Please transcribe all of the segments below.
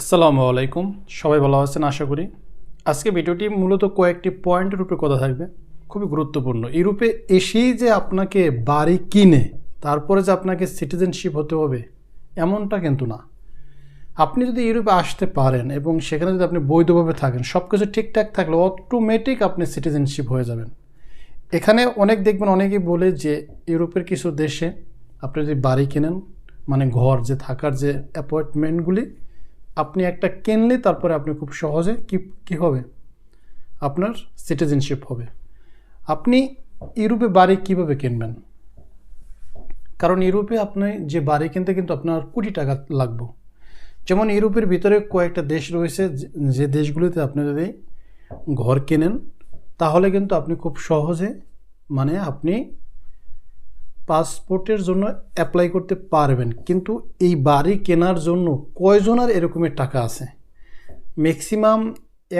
আসসালামু আলাইকুম। সবাই ভালো আছেন, আশা করি। আজকে ভিডিওটি মূলত কয়েকটি পয়েন্টের উপরে কথা থাকবে। খুবই গুরুত্বপূর্ণ। ইউরোপে এসেই যে আপনাকে বাড়ি কিনে, তারপরে যে আপনাকে সিটিজেনশিপ হতে হবে, এমনটা কিন্তু না। আপনি যদি ইউরোপে আসতে পারেন এবং সেখানে যদি আপনি বৈধভাবে থাকেন সব কিছু ঠিকঠাক থাকলে অটোমেটিক আপনি সিটিজেনশিপ হয়ে যাবেন। এখানে অনেক দেখবেন, অনেকেই বলে যে ইউরোপের কিছু দেশে আপনি যদি বাড়ি কেনেন মানে ঘর যে থাকার যে অ্যাপয়েন্টমেন্টগুলি আপনি একটা কিনলে তারপরে আপনি খুব সহজে কি, কী হবে? আপনার সিটিজেনশিপ হবে। আপনি ইউরোপে বাড়ি কীভাবে কিনবেন? কারণ ইউরোপে আপনি যে বাড়ি কিনতে কিন্তু আপনার কোটি টাকা লাগবে। যেমন ইউরোপের ভিতরে কয়েকটা দেশ রয়েছে যে- দেশগুলিতে আপনি যদি ঘর কেনেন, তাহলে কিন্তু আপনি খুব সহজে মানে আপনি পাসপোর্টের জন্য অ্যাপ্লাই করতে পারবেন। কিন্তু এই বাড়ি কেনার জন্য কয়জনের এরকমের টাকা আছে? ম্যাক্সিমাম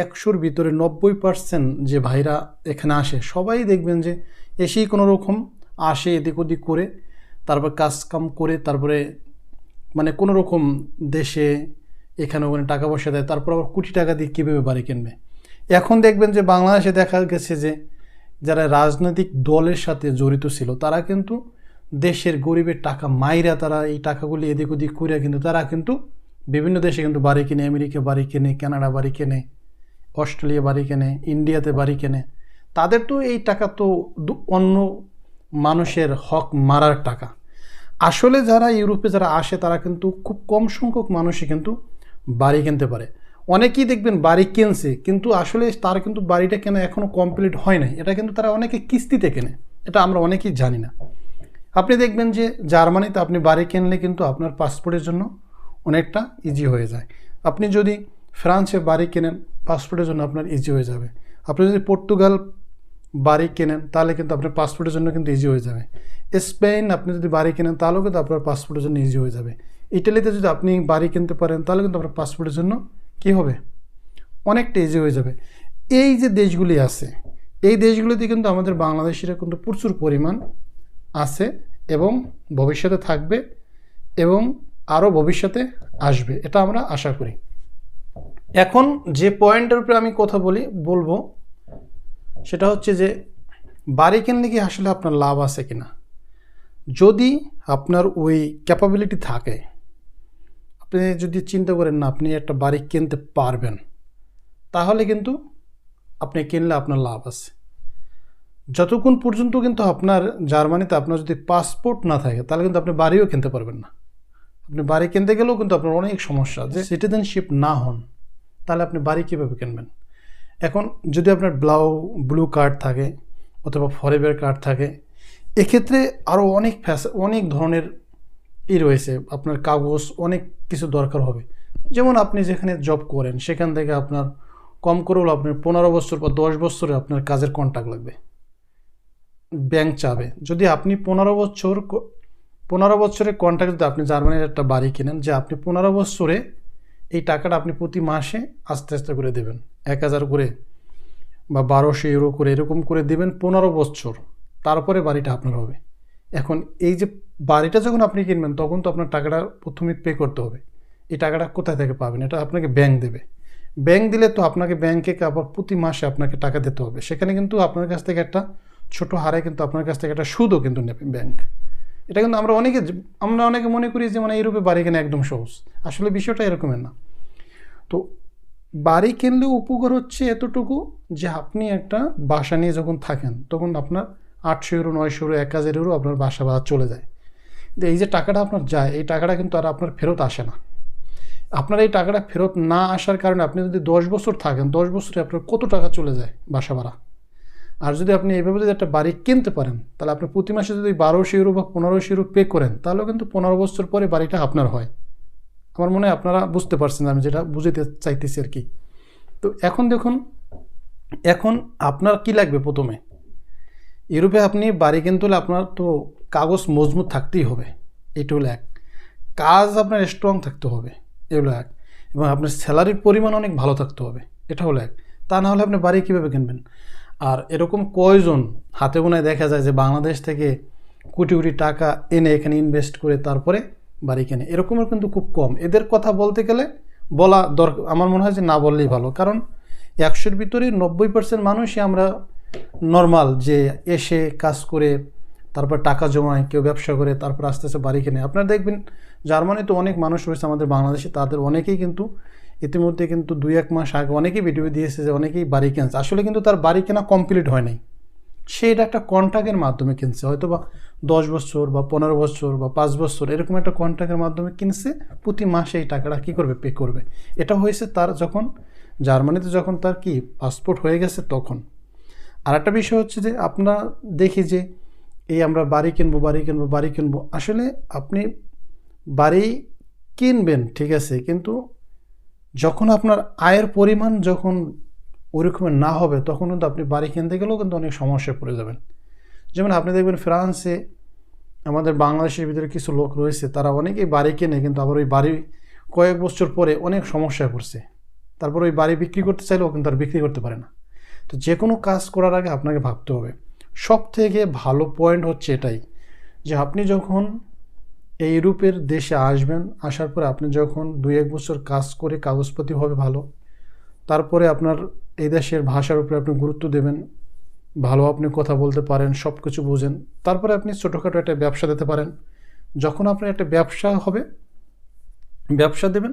একশোর ভিতরে নব্বই পার্সেন্ট যে ভাইরা এখানে আসে, সবাই দেখবেন যে এসেই কোনো রকম আসে এদিক ওদিক করে, তারপর কাজ কাম করে, তারপরে মানে কোনো রকম দেশে এখানে ওখানে টাকা পয়সা দেয়, তারপর আবার কোটি টাকা দিয়ে কীভাবে বাড়ি কিনবে? এখন দেখবেন যে বাংলাদেশে দেখা গেছে যে যারা রাজনৈতিক দলের সাথে জড়িত ছিল, তারা কিন্তু দেশের গরিবের টাকা মাইরা তারা এই টাকাগুলি এদিক ওদিক করে কিন্তু তারা কিন্তু বিভিন্ন দেশে কিন্তু বাড়ি কিনে, আমেরিকা বাড়ি কেনে, কানাডা বাড়ি কেনে, অস্ট্রেলিয়া বাড়ি কেনে, ইন্ডিয়াতে বাড়ি কেনে। তাদের তো এই টাকা তো অন্য মানুষের হক মারার টাকা। আসলে যারা ইউরোপে যারা আসে তারা কিন্তু খুব কম সংখ্যক মানুষই কিন্তু বাড়ি কিনতে পারে। অনেকেই দেখবেন বাড়ি কিনছে, কিন্তু আসলে তার কিন্তু বাড়িটা কেনা এখনও কমপ্লিট হয় নাই, এটা কিন্তু তারা অনেকে কিস্তিতে কেনে, এটা আমরা অনেকেই জানি না। আপনি দেখবেন যে জার্মানিতে আপনি বাড়ি কিনলে কিন্তু আপনার পাসপোর্টের জন্য অনেকটা ইজি হয়ে যায়। আপনি যদি ফ্রান্সে বাড়ি কেনেন, পাসপোর্টের জন্য আপনার ইজি হয়ে যাবে। আপনি যদি পর্তুগাল বাড়ি কেনেন, তাহলে কিন্তু আপনার পাসপোর্টের জন্য কিন্তু ইজি হয়ে যাবে। স্পেন আপনি যদি বাড়ি কেনেন, তাহলেও কিন্তু আপনার পাসপোর্টের জন্য ইজি হয়ে যাবে। ইটালিতে যদি আপনি বাড়ি কিনতে পারেন, তাহলে কিন্তু আপনার পাসপোর্টের জন্য কী হবে? অনেকটা ইজি হয়ে যাবে। এই যে দেশগুলি আছে, এই দেশগুলিতে কিন্তু আমাদের বাংলাদেশিরা কিন্তু প্রচুর পরিমাণ আছে এবং ভবিষ্যতে থাকবে এবং আরও ভবিষ্যতে আসবে। এটা আমরা আশা করি। এখন যে পয়েন্টের উপরে আমি কথা বলি, বলব, সেটা হচ্ছে যে বাড়ি কিনলে কি আসলে আপনার লাভ আছে কি না যদি আপনার ওই ক্যাপাবিলিটি থাকে, আপনি যদি চিন্তা করেন না, আপনি একটা বাড়ি কিনতে পারবেন, তাহলে কিন্তু আপনি কিনলে আপনার লাভ আছে। যতক্ষণ পর্যন্ত কিন্তু আপনার জার্মানিতে আপনার যদি পাসপোর্ট না থাকে, তাহলে কিন্তু আপনি বাড়িও কিনতে পারবেন না। আপনি বাড়ি কিনতে গেলেও কিন্তু আপনার অনেক সমস্যা যে সিটিজেনশিপ না হন, তাহলে আপনি বাড়ি কীভাবে কিনবেন? এখন যদি আপনার ব্লাউ ব্লু কার্ড থাকে অথবা ফরেভার কার্ড থাকে, এক্ষেত্রে আরও অনেক ফ্যাস, অনেক ধরনের ই রয়েছে, আপনার কাগজ অনেক কিছু দরকার হবে। যেমন আপনি যেখানে জব করেন, সেখান থেকে আপনার কম করেও আপনার পনেরো বছর বা দশ বছরে আপনার কাজের কন্ট্যাক্ট লাগবে। ব্যাংক চাবে। যদি আপনি পনেরো বছর পনেরো বছরের কন্ট্রাক্ট যদি আপনি জার্মানির একটা বাড়ি কিনেন, যে আপনি পনেরো বছরে এই টাকাটা আপনি প্রতি মাসে আস্তে আস্তে করে দেবেন। এক হাজার করে বা বারোশো ইউরো করে এরকম করে দেবেন পনেরো বছর। তারপরে বাড়িটা আপনার হবে। এখন এই যে বাড়িটা যখন আপনি কিনবেন, তখন তো আপনার টাকাটা প্রথমে পে করতে হবে। এই টাকাটা কোথায় থেকে পাবেন? এটা আপনাকে ব্যাংক দেবে। ব্যাংক দিলে তো আপনাকে ব্যাংকে আবার প্রতি মাসে আপনাকে টাকা দিতে হবে। সেখানে কিন্তু আপনার কাছ থেকে একটা ছোট হারে কিন্তু আপনার কাছ থেকে একটা সুদও কিন্তু নেবে ব্যাংক এটা কিন্তু আমরা অনেকে আমরা অনেকে মনে করি যে মানে ইউরোপে বাড়ি কেনা একদম সহজ। আসলে বিষয়টা এরকমের না। তো বাড়ি কিনলে উপকার হচ্ছে এতটুকু যে আপনি একটা বাসা নিয়ে যখন থাকেন, তখন আপনার আটশো ইউরো নয়শো ইউরো এক হাজার ইউরো আপনার বাসা ভাড়া চলে যায়। এই যে টাকাটা আপনার যায়, এই টাকাটা কিন্তু আর আপনার ফেরত আসে না। আপনার এই টাকাটা ফেরত না আসার কারণে আপনি যদি দশ বছর থাকেন, দশ বছরে আপনার কত টাকা চলে যায় বাসা ভাড়া? আর যদি আপনি এইভাবে যদি একটা বাড়ি কিনতে পারেন, তাহলে আপনি প্রতি মাসে যদি বারোশো ইউরো বা পনেরোশো ইউরো পে করেন, তাহলেও কিন্তু পনেরো বছর পরে বাড়িটা আপনার হয়। আমার মনে হয় আপনারা বুঝতে পারছেন আমি যেটা বুঝতে চাইতেছি আর কি। তো এখন দেখুন, এখন আপনার কি লাগবে প্রথমে? ইউরোপে আপনি বাড়ি কিনতে হলে আপনার তো কাগজ মজবুত থাকতেই হবে এটা হলো এক। কাজ আপনার স্ট্রং থাকতে হবে এগুলো এক। এবং আপনার স্যালারির পরিমাণ অনেক ভালো থাকতে হবে এটা হলো এক। তা না হলে আপনি বাড়ি কীভাবে কিনবেন? আর এরকম কয়জন হাতে গোনায় দেখা যায় যে বাংলাদেশ থেকে কোটি কোটি টাকা এনে এখানে ইনভেস্ট করে তারপরে বাড়ি কেনে? এরকমের কিন্তু খুব কম। এদের কথা বলতে গেলে বলা দরকার আমার মনে হয় যে না বললেই ভালো। কারণ একশোর ভিতরে নব্বই পার্সেন্ট মানুষই আমরা নর্মাল যে এসে কাজ করে, তারপর টাকা জমায়, কেউ ব্যবসা করে, তারপর আস্তে আস্তে বাড়ি কেনে। আপনারা দেখবেন, জার্মানিতে অনেক মানুষ রয়েছে আমাদের বাংলাদেশে, তাদের অনেকেই কিন্তু ইতিমধ্যে কিন্তু দুই এক মাস আগে অনেকেই ভিডিও দিয়েছে যে অনেকেই বাড়ি কিনছে। আসলে কিন্তু তার বাড়ি কেনা কমপ্লিট হয় নাই। সে এটা একটা কন্ট্রাক্টের মাধ্যমে কিনছে। হয়তো বা দশ বছর বা পনেরো বছর বা পাঁচ বছর এরকম একটা কন্ট্রাক্টের মাধ্যমে কিনছে, প্রতি মাসে এই টাকাটা কী করবে? পে করবে। এটা হয়েছে তার যখন, জার্মানিতে যখন তার কি পাসপোর্ট হয়ে গেছে তখন। আর একটা বিষয় হচ্ছে যে আমরা দেখি যে এই আমরা বাড়ি কিনবো বাড়ি কিনবো বাড়ি কিনবো। আসলে আপনি বাড়ি কিনবেন, ঠিক আছে, কিন্তু যখন আপনার আয়ের পরিমাণ যখন ওইরকমের না হবে, তখন কিন্তু আপনি বাড়ি কিনতে গেলেও কিন্তু অনেক সমস্যায় পড়ে যাবেন। যেমন আপনি দেখবেন ফ্রান্সে আমাদের বাংলাদেশের ভিতরে কিছু লোক রয়েছে, তারা অনেকেই বাড়ি কেনে কিন্তু আবার ওই বাড়ি কয়েক বছর পরে অনেক সমস্যায় পড়ছে। তারপর ওই বাড়ি বিক্রি করতে চাইলেও কিন্তু আর বিক্রি করতে পারে না। তো যে কোনো কাজ করার আগে আপনাকে ভাবতে হবে। সব থেকে ভালো পয়েন্ট হচ্ছে এটাই যে আপনি যখন এই ইউরোপের দেশে আসবেন, আসার পরে আপনি যখন দুই এক বছর কাজ করে কাগজপাতি হবে ভালো, তারপরে আপনার এই দেশের ভাষার উপরে আপনি গুরুত্ব দেবেন, ভালো আপনি কথা বলতে পারেন সব কিছু বোঝেন, তারপরে আপনি ছোটোখাটো একটা ব্যবসা দিতে পারেন। যখন আপনার একটা ব্যবসা হবে, ব্যবসা দেবেন,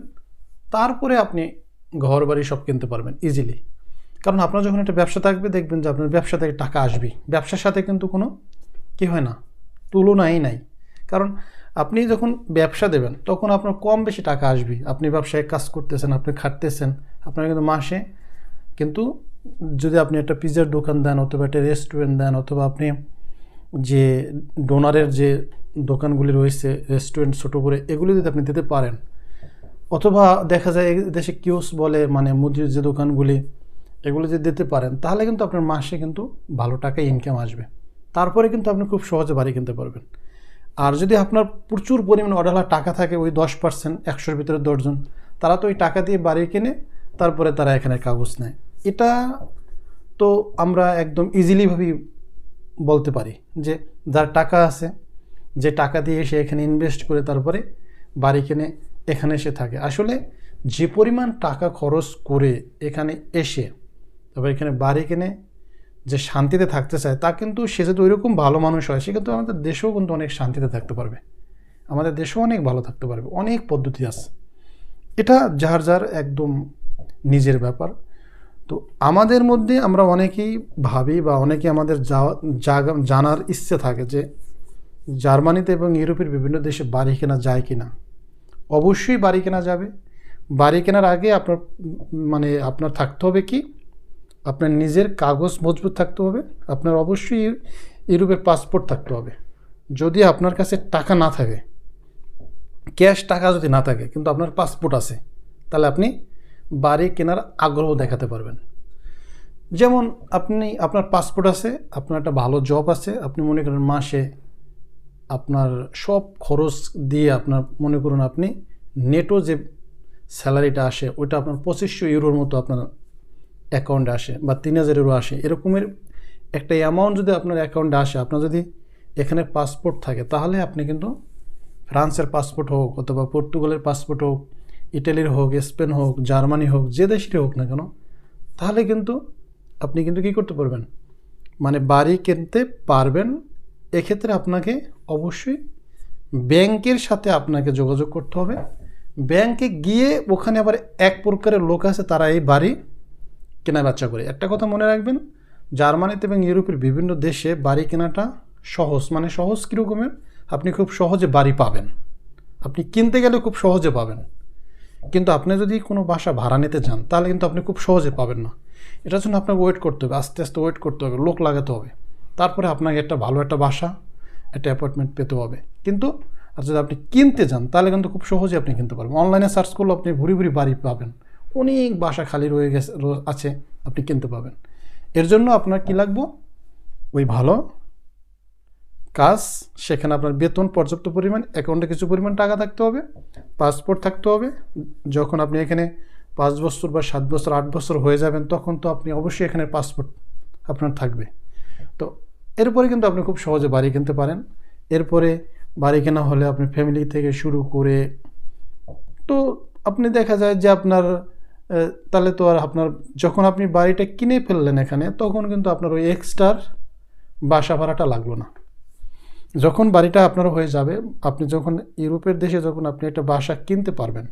তারপরে আপনি ঘর বাড়ি সব কিনতে পারবেন ইজিলি কারণ আপনার যখন একটা ব্যবসা থাকবে, দেখবেন যে আপনার ব্যবসা থেকে টাকা আসবেই। ব্যবসার সাথে কিন্তু কোনো কী হয় না, তুলনাই নাই। কারণ আপনি যখন ব্যবসা দেবেন, তখন আপনার কম বেশি টাকা আসবে। আপনি ব্যবসায় কাজ করতেছেন, আপনি খাটতেছেন, আপনার কিন্তু মাসে, কিন্তু যদি আপনি একটা পিজার দোকান দেন অথবা একটা রেস্টুরেন্ট দেন অথবা আপনি যে ডোনারের যে দোকানগুলি রয়েছে রেস্টুরেন্ট ছোটো করে, এগুলি যদি আপনি দিতে পারেন, অথবা দেখা যায় দেশে কিওস বলে মানে মুদির যে দোকানগুলি, এগুলো যদি দিতে পারেন, তাহলে কিন্তু আপনার মাসে কিন্তু ভালো টাকা ইনকাম আসবে। তারপরে কিন্তু আপনি খুব সহজে বাড়ি কিনতে পারবেন। আর যদি আপনার প্রচুর পরিমাণ অর্ডার টাকা থাকে, ওই দশ পার্সেন্ট একশোর ভিতরে দশজন, তারা তো ওই টাকা দিয়ে বাড়ি কিনে তারপরে তারা এখানে কাগজ নেয়। এটা তো আমরা একদম ইজিলিভাবেই বলতে পারি যে যার টাকা আছে, যে টাকা দিয়ে সে এখানে ইনভেস্ট করে তারপরে বাড়ি কিনে এখানে এসে থাকে। আসলে যে পরিমাণ টাকা খরচ করে এখানে এসে, তারপর এখানে বাড়ি কিনে যে শান্তিতে থাকতে চায়, তা কিন্তু সে যদি ওইরকম ভালো মানুষ হয়, সে কিন্তু আমাদের দেশেও কিন্তু অনেক শান্তিতে থাকতে পারবে। আমাদের দেশেও অনেক ভালো থাকতে পারবে। অনেক পদ্ধতি আছে। এটা যার যার একদম নিজের ব্যাপার। তো আমাদের মধ্যে আমরা অনেকেই ভাবি বা অনেকে আমাদের যা- জানার ইচ্ছে থাকে যে জার্মানিতে এবং ইউরোপের বিভিন্ন দেশে বাড়ি কেনা যায় কি না অবশ্যই বাড়ি কেনা যাবে। বাড়ি কেনার আগে আপনার মানে আপনার থাকতে হবে কি? আপনার নিজের কাগজ মজবুত থাকতে হবে, আপনার অবশ্যই ইউরোপের পাসপোর্ট থাকতে হবে। যদি আপনার কাছে টাকা না থাকে ক্যাশ টাকা যদি না থাকে, কিন্তু আপনার পাসপোর্ট আছে, তাহলে আপনি বাড়ি কেনার আগ্রহ দেখাতে পারবেন। যেমন আপনি, আপনার পাসপোর্ট আছে, আপনার একটা ভালো জব আছে, আপনি মনে করেন মাসে আপনার সব খরচ দিয়ে আপনার, মনে করুন আপনি নেটো যে স্যালারিটা আসে, ওইটা আপনার পঁচিশশো ইউরোর মতো আপনার অ্যাকাউন্টে আসে বা তিন হাজার ইউরো আসে, এরকমের একটা অ্যামাউন্ট যদি আপনার অ্যাকাউন্টে আসে, আপনার যদি এখানে পাসপোর্ট থাকে, তাহলে আপনি কিন্তু ফ্রান্সের পাসপোর্ট হোক অথবা পর্তুগালের পাসপোর্ট হোক, ইটালির হোক, স্পেন হোক, জার্মানি হোক, যে দেশেরই হোক না কেন, তাহলে কিন্তু আপনি কিন্তু কী করতে পারবেন? মানে বাড়ি কিনতে পারবেন, এক্ষেত্রে আপনাকে অবশ্যই ব্যাংকের সাথে আপনাকে যোগাযোগ করতে হবে। ব্যাংকে গিয়ে ওখানে আবার এক প্রকারের লোক আছে, তারা এই বাড়ি কেনা বেচা করে। একটা কথা মনে রাখবেন, জার্মানিতে এবং ইউরোপের বিভিন্ন দেশে বাড়ি কেনাটা সহজ। মানে সহজ কীরকমের? আপনি খুব সহজে বাড়ি পাবেন। আপনি কিনতে গেলে খুব সহজে পাবেন। কিন্তু আপনি যদি কোনো বাসা ভাড়া নিতে চান, তাহলে কিন্তু আপনি খুব সহজে পাবেন না। এটার জন্য আপনাকে ওয়েট করতে হবে, আস্তে আস্তে ওয়েট করতে হবে, লোক লাগাতে হবে। তারপরে আপনাকে একটা ভালো একটা বাসা, একটা অ্যাপার্টমেন্ট পেতে হবে। কিন্তু আর যদি আপনি কিনতে যান, তাহলে কিন্তু খুব সহজে আপনি কিনতে পারবেন। অনলাইনে সার্চ করলে আপনি ভুরি ভুরি বাড়ি পাবেন। অনেক বাসা খালি রয়ে গেছে আছে, আপনি কিনতে পাবেন। এর জন্য আপনার কি লাগবো? ওই ভালো কাজ, সেখানে আপনার বেতন, পর্যাপ্ত পরিমাণ অ্যাকাউন্টে কিছু পরিমাণ টাকা থাকতে হবে পাসপোর্ট থাকতে হবে। যখন আপনি এখানে পাঁচ বছর বা সাত বছর, আট বছর হয়ে যাবেন, তখন তো আপনি অবশ্যই এখানে পাসপোর্ট আপনার থাকবে। তো এরপরে কিন্তু আপনি খুব সহজে বাড়ি কিনতে পারেন। এরপরে বাড়ি কেনা হলে আপনি ফ্যামিলি থেকে শুরু করে, তো আপনি দেখা যায় যে আপনার তাহলে তো আর আপনার যখন আপনি বাড়িটা কিনে ফেললেন এখানে, তখন কিন্তু আপনার ওই এক্সট্রার বাসা ভাড়াটা লাগল না। যখন বাড়িটা আপনার হয়ে যাবে, আপনি যখন ইউরোপের দেশে যখন আপনি একটা বাসা কিনতে পারবেন,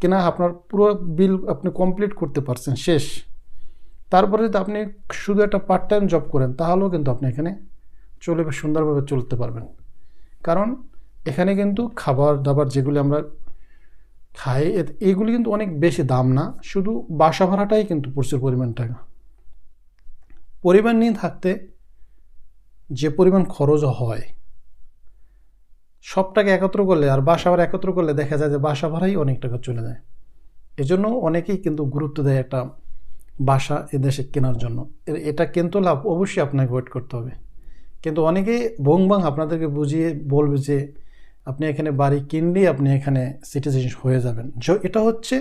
কিনা আপনার পুরো বিল আপনি কমপ্লিট করতে পারছেন, শেষ। তারপরে যদি আপনি শুধু একটা পার্ট টাইম জব করেন, তাহলেও কিন্তু আপনি এখানে চলে সুন্দরভাবে চলতে পারবেন। কারণ এখানে কিন্তু খাবার দাবার যেগুলি আমরা খাই এ- এইগুলি কিন্তু অনেক বেশি দাম না, শুধু বাসা ভাড়াটাই কিন্তু প্রচুর পরিমাণ টাকা। পরিবার নিয়ে থাকতে যে পরিমাণ খরচ হয় সব টাকা একত্র করলে আর বাসা ভাড়া একত্র করলে দেখা যায় যে বাসা ভাড়াই অনেক টাকা চলে যায়। এজন্য অনেকেই কিন্তু গুরুত্ব দেয় একটা বাসা এদেশে কেনার জন্য। এটা কিন্তু লাভ অবশ্যই আপনাকে ওয়েট করতে হবে। কিন্তু অনেকেই বং বাং আপনাদেরকে বুঝিয়ে বলবে যে আপনি এখানে বাড়ি কিনলেই আপনি এখানে সিটিজেন হয়ে যাবেন। এটা হচ্ছে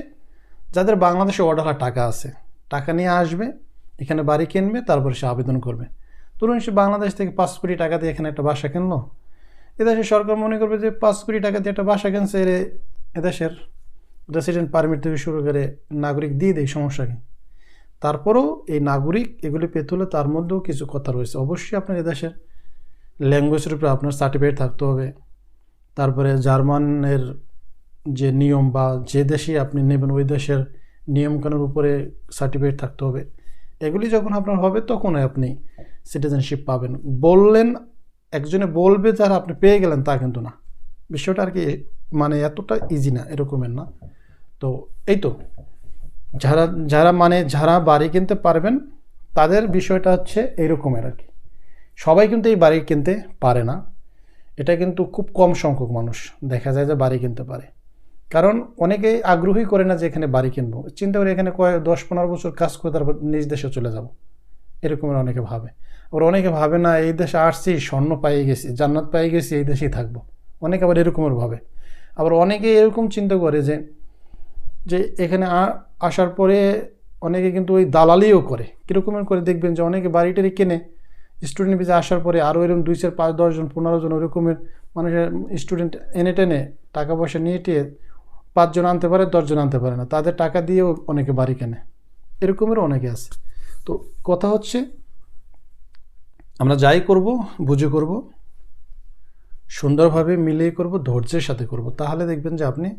যাদের বাংলাদেশে অর্ডার টাকা আছে, টাকা নিয়ে আসবে, এখানে বাড়ি কিনবে, তারপরে সে আবেদন করবে। ধরুন সে বাংলাদেশ থেকে পাঁচ কোটি টাকা দিয়ে এখানে একটা বাসা কিনলো, এদেশে সরকার মনে করবে যে পাঁচ কোটি টাকা দিয়ে একটা বাসা কিনছে, এর এদেশের রেসিডেন্ট পারমিট থেকে শুরু করে নাগরিক দিয়ে দেয়, সমস্যা কি? তারপরেও এই নাগরিক এগুলি পেতে হলে তার মধ্যেও কিছু কথা রয়েছে। অবশ্যই আপনার এদেশের ল্যাঙ্গুয়েজের উপরে আপনার সার্টিফিকেট থাকতে হবে। তারপরে জার্মানের যে নিয়ম বা যে দেশে আপনি নেবেন, ওই দেশের নিয়মকানুনের উপরে সার্টিফিকেট থাকতে হবে। এগুলি যখন আপনার হবে তখনই আপনি সিটিজেনশিপ পাবেন। বললেন, একজনে বলবে যারা আপনি পেয়ে গেলেন তা কিন্তু না। বিষয়টা আর কি মানে এতটা ইজি না, এরকমের না। তো এই তো, যারা যারা মানে যারা বাড়ি কিনতে পারবেন, তাদের বিষয়টা হচ্ছে এইরকমের আর কি। সবাই কিন্তু এই বাড়ি কিনতে পারে না। এটা কিন্তু খুব কম সংখ্যক মানুষ দেখা যায় যে বাড়ি কিনতে পারে। কারণ অনেকেই আগ্রহী করে না যে এখানে বাড়ি কিনবো। চিন্তা করে এখানে কয়েক দশ, পনেরো বছর কাজ করে তারপর নিজ দেশে চলে যাব। এরকমের অনেকে ভাবে। আবার অনেকে ভাবে না, এই দেশে আসছি, স্বর্ণ পাইয়ে গেছি, জান্নাত পাইয়ে গেছি, এই দেশেই থাকব। অনেকে আবার এরকমের ভাবে। আবার অনেকে এরকম চিন্তা করে যে যে এখানে আসার পরে অনেকে কিন্তু ওই দালালিও করে। কীরকমের করে দেখবেন যে অনেকে বাড়িটারি কেনে। স্টুডেন্ট ভিসা আসার পরে আরও এরকম দুই চার পাঁচ দশজন পনেরো জন ওরকমের মানুষের স্টুডেন্ট এনে টেনে টাকা পয়সা নিয়ে টিয়ে পাঁচজন আনতে পারে দশজন আনতে পারে না। তাদের টাকা দিয়েও অনেকে বাড়ি কেনে। এরকমেরও অনেকে আছে। তো কথা হচ্ছে, আমরা যাই করব, বুঝে করব, সুন্দরভাবে মিলিয়ে করব, ধৈর্যের সাথে করব। তাহলে দেখবেন যে আপনি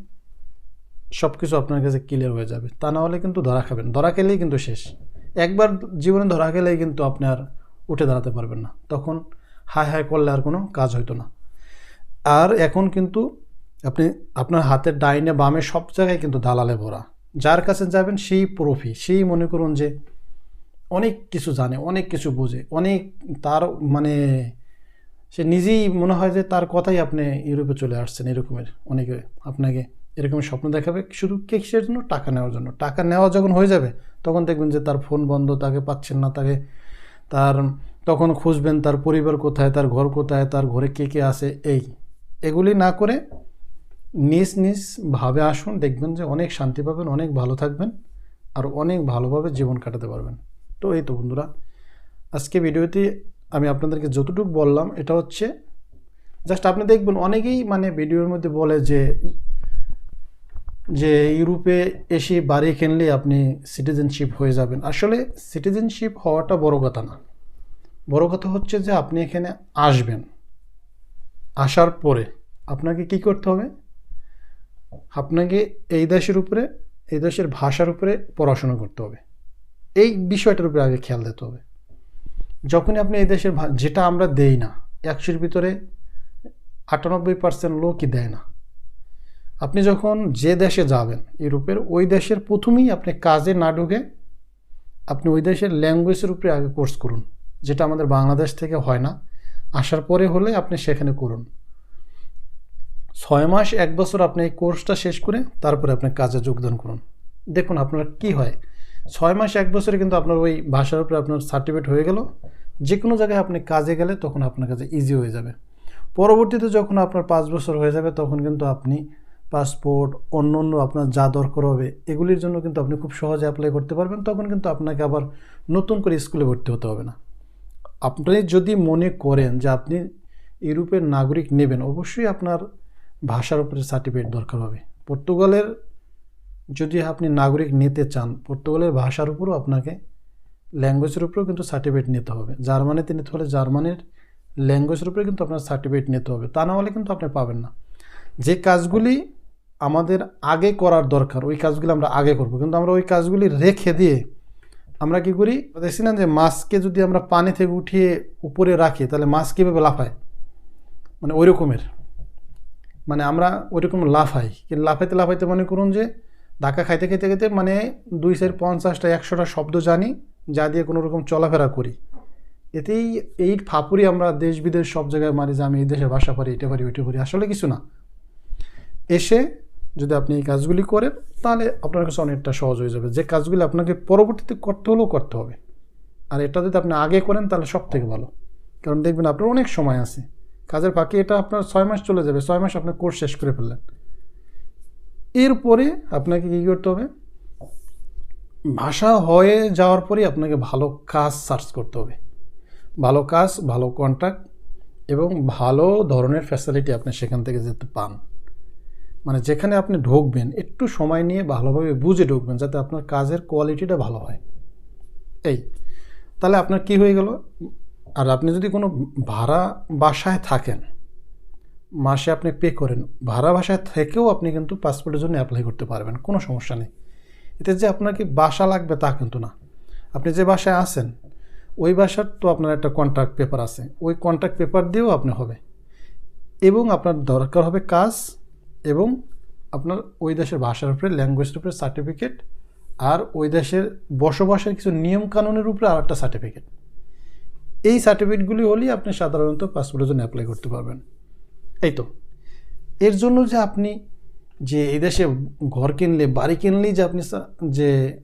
সব কিছু আপনার কাছে ক্লিয়ার হয়ে যাবে। তা না হলে কিন্তু ধরা খাবেন ধরা খেলেই কিন্তু শেষ। একবার জীবনে ধরা খেলেই কিন্তু আপনার উঠে দাঁড়াতে পারবেন না। তখন হায় হায় করলে আর কোনো কাজ হইতো না। আর এখন কিন্তু আপনি আপনার হাতের ডাইনে, বামে সব জায়গায় কিন্তু দালালে ভরা। যার কাছে যাবেন সেই প্রফি সেই মনে করুন যে অনেক কিছু জানে, অনেক কিছু বোঝে, অনেক তার মানে সে নিজেই মনে হয় যে তার কথাই আপনি ইউরোপে চলে আসছেন এরকমের। অনেকে আপনাকে এরকম স্বপ্ন দেখাবে শুধু কিসের জন্য টাকা নেওয়ার জন্য। টাকা নেওয়া যখন হয়ে যাবে, তখন দেখবেন যে তার ফোন বন্ধ, তাকে পাচ্ছেন না, তাকে তার তখন খুঁজবেন তার পরিবার কোথায়, তার ঘর কোথায়, তার ঘরে কে কে আছে, এই। এগুলি না করে নিজ নিজ ভাবে আসুন, দেখবেন যে অনেক শান্তি পাবেন, অনেক ভালো থাকবেন আর অনেক ভালোভাবে জীবন কাটাতে পারবেন। তো এই তো বন্ধুরা, আজকে ভিডিওতে আমি আপনাদেরকে যতটুকু বললাম, এটা হচ্ছে জাস্ট আপনি দেখবেন অনেকেই মানে ভিডিওর মধ্যে বলে যে যে ইউরোপে এসে বাড়ি কিনলে আপনি সিটিজেনশিপ হয়ে যাবেন। আসলে সিটিজেনশিপ হওয়াটা বড় কথা না। বড় কথা হচ্ছে যে আপনি এখানে আসবেন। আসার পরে আপনাকে কি করতে হবে? আপনাকে এই দেশের উপরে, এই দেশের ভাষার উপরে পড়াশোনা করতে হবে। এই বিষয়টার উপরে আগে খেয়াল দিতে হবে। যখনই আপনি এই দেশের যেটা আমরা দেই না, একশোর ভিতরে আটানব্বই পার্সেন্ট লোকই দেয় না। আপনি যখন যে দেশে যাবেন ইউরোপের, ওই দেশের প্রথমেই আপনি কাজে না ঢুকে আপনি ওই দেশের ল্যাঙ্গুয়েজের উপরে আগে কোর্স করুন, যেটা আমাদের বাংলাদেশ থেকে হয় না। আসার পরে হলে আপনি সেখানে করুন। ছয় মাস, এক বছর আপনি এই কোর্সটা শেষ করে তারপরে আপনি কাজে যোগদান করুন। দেখুন আপনার কি হয়। ছয় মাস, এক বছরে কিন্তু আপনার ওই ভাষার উপরে আপনার সার্টিফিকেট হয়ে গেল। যে কোনো জায়গায় আপনি কাজে গেলে তখন আপনার কাছে ইজি হয়ে যাবে। পরবর্তীতে যখন আপনার পাঁচ বছর হয়ে যাবে, তখন কিন্তু আপনি পাসপোর্ট অন্য অন্য আপনার যা দরকার হবে, এগুলির জন্য কিন্তু আপনি খুব সহজে অ্যাপ্লাই করতে পারবেন, তখন কিন্তু আপনাকে আবার নতুন করে স্কুলে ভর্তি হতে হবে না। আপনি যদি মনে করেন যে আপনি ইউরোপের নাগরিক নেবেন, অবশ্যই আপনার ভাষার উপরে সার্টিফিকেট দরকার হবে। পর্তুগালের যদি আপনি নাগরিক নিতে চান, পর্তুগালের ভাষার উপরও আপনাকে ল্যাঙ্গুয়েজের উপরেও কিন্তু সার্টিফিকেট নিতে হবে। জার্মানিতে নিতে হলে জার্মানির ল্যাঙ্গুয়েজের উপরে কিন্তু আপনার সার্টিফিকেট নিতে হবে। তা না হলে কিন্তু আপনি পাবেন না। যে কাজগুলি আমাদের আগে করার দরকার, ওই কাজগুলি আমরা আগে করব। কিন্তু আমরা ওই কাজগুলি রেখে দিয়ে আমরা কি করি দেখছি না যে মাছকে যদি আমরা পানি থেকে উঠিয়ে উপরে রাখি, তাহলে মাছ কীভাবে লাফায়? মানে ওই রকমের মানে আমরা ওইরকম লাফাই। কিন্তু লাফাইতে লাফাইতে মনে করুন যে ধাক্কা খাইতে খাইতে খাইতে মানে দুই চার পঞ্চাশটা, একশোটা শব্দ জানি, যা দিয়ে কোনো রকম চলাফেরা করি। এতেই এই ফাপুরি আমরা দেশ বিদেশ সব জায়গায় মারি যে আমি এই দেশের ভাষা পারি, এটা পারি, ওইটা পারি, আসলে কিছু না। এসে যদি আপনি এই কাজগুলি করেন, তাহলে আপনার কাছে অনেকটা সহজ হয়ে যাবে। যে কাজগুলি আপনাকে পরবর্তীতে করতে হলেও করতে হবে। আর এটা যদি আপনি আগে করেন, তাহলে সব থেকে ভালো। কারণ দেখবেন আপনার অনেক সময় আছে। কাজের ফাঁকে এটা আপনার ছয় মাস চলে যাবে, ছয় মাস আপনার কোর্স শেষ করে ফেললেন। এরপরে আপনাকে কী করতে হবে? ভাষা হয়ে যাওয়ার পরে আপনাকে ভালো কাজ সার্চ করতে হবে। ভালো কাজ, ভালো কন্ট্রাক্ট এবং ভালো ধরনের ফ্যাসিলিটি আপনি সেখান থেকে যেতে পান। মানে যেখানে আপনি ঢুকবেন, একটু সময় নিয়ে ভালোভাবে বুঝে ঢুকবেন যাতে আপনার কাজের কোয়ালিটিটা ভালো হয়। এই, তাহলে আপনার কি হয়ে গেল? আর আপনি যদি কোনো ভাড়া বাসায় থাকেন, মাসে আপনি পে করেন, ভাড়া বাসায় থেকেও আপনি কিন্তু পাসপোর্টের জন্য অ্যাপ্লাই করতে পারবেন, কোনো সমস্যা নেই। এতে যে আপনার কি বাসা লাগবে তা কিন্তু না। আপনি যে বাসায় আছেন, ওই বাসার তো আপনার একটা কন্ট্রাক্ট পেপার আছে, ওই কন্ট্রাক্ট পেপার দিয়েও আপনি হবে। এবং আপনার দরকার হবে কাজ এবং আপনার ওই দেশের ভাষার উপরে ল্যাঙ্গুয়েজের উপরে সার্টিফিকেট আর ওই দেশের বসবাসের কিছু নিয়ম কানুনের উপরে আর একটা সার্টিফিকেট এই সার্টিফিকেটগুলি হলেই আপনি সাধারণত পাসপোর্টের জন্য অ্যাপ্লাই করতে পারবেন। এই তো। এর জন্য যে আপনি যে এই দেশে ঘর কিনলে, বাড়ি কিনলেই যে আপনি যে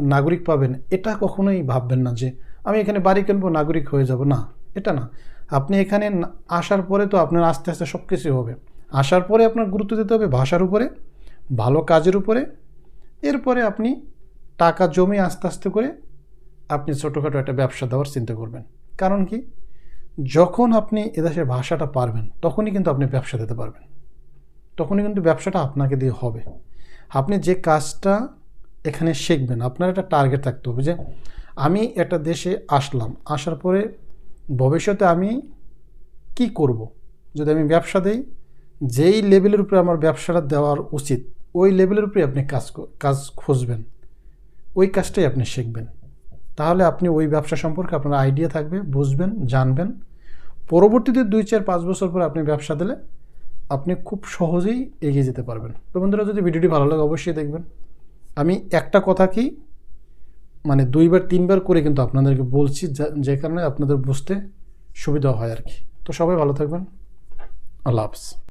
নাগরিক পাবেন, এটা কখনোই ভাববেন না যে আমি এখানে বাড়ি কিনবো, নাগরিক হয়ে যাব। না, এটা না। আপনি এখানে আসার পরে তো আপনার আস্তে আস্তে সব কিছুই হবে। আসার পরে আপনার গুরুত্ব দিতে হবে ভাষার উপরে, ভালো কাজের উপরে। এরপরে আপনি টাকা জমি আস্তে আস্তে করে আপনি ছোটোখাটো একটা ব্যবসা দেওয়ার চিন্তা করবেন। কারণ কি? যখন আপনি এদেশের ভাষাটা পারবেন, তখনই কিন্তু আপনি ব্যবসা দিতে পারবেন। তখনই কিন্তু ব্যবসাটা আপনাকে দিয়ে হবে। আপনি যে কাজটা এখানে শিখবেন, আপনার একটা টার্গেট থাকতে হবে যে, আমি একটা দেশে আসলাম, আসার পরে ভবিষ্যতে আমি কি করব। যদি আমি ব্যবসা দেই যেই লেভেলের উপরে আমার ব্যবসাটা দেওয়ার উচিত, ওই লেভেলের উপরে আপনি কাজ কাজ খুঁজবেন। ওই কাজটাই আপনি শিখবেন। তাহলে আপনি ওই ব্যবসা সম্পর্কে আপনার আইডিয়া থাকবে, বুঝবেন, জানবেন। পরবর্তীতে দুই, চার, পাঁচ বছর পরে আপনি ব্যবসা দিলে আপনি খুব সহজেই এগিয়ে যেতে পারবেন। তো বন্ধুরা, যদি ভিডিওটি ভালো লাগে অবশ্যই দেখবেন। আমি একটা কথা কি মানে দুইবার, তিনবার করে কিন্তু আপনাদেরকে বলছি যে কারণে আপনাদের বুঝতে সুবিধা হয় আর কি। তো সবাই ভালো থাকবেন। আল্লাহ হাফিজ।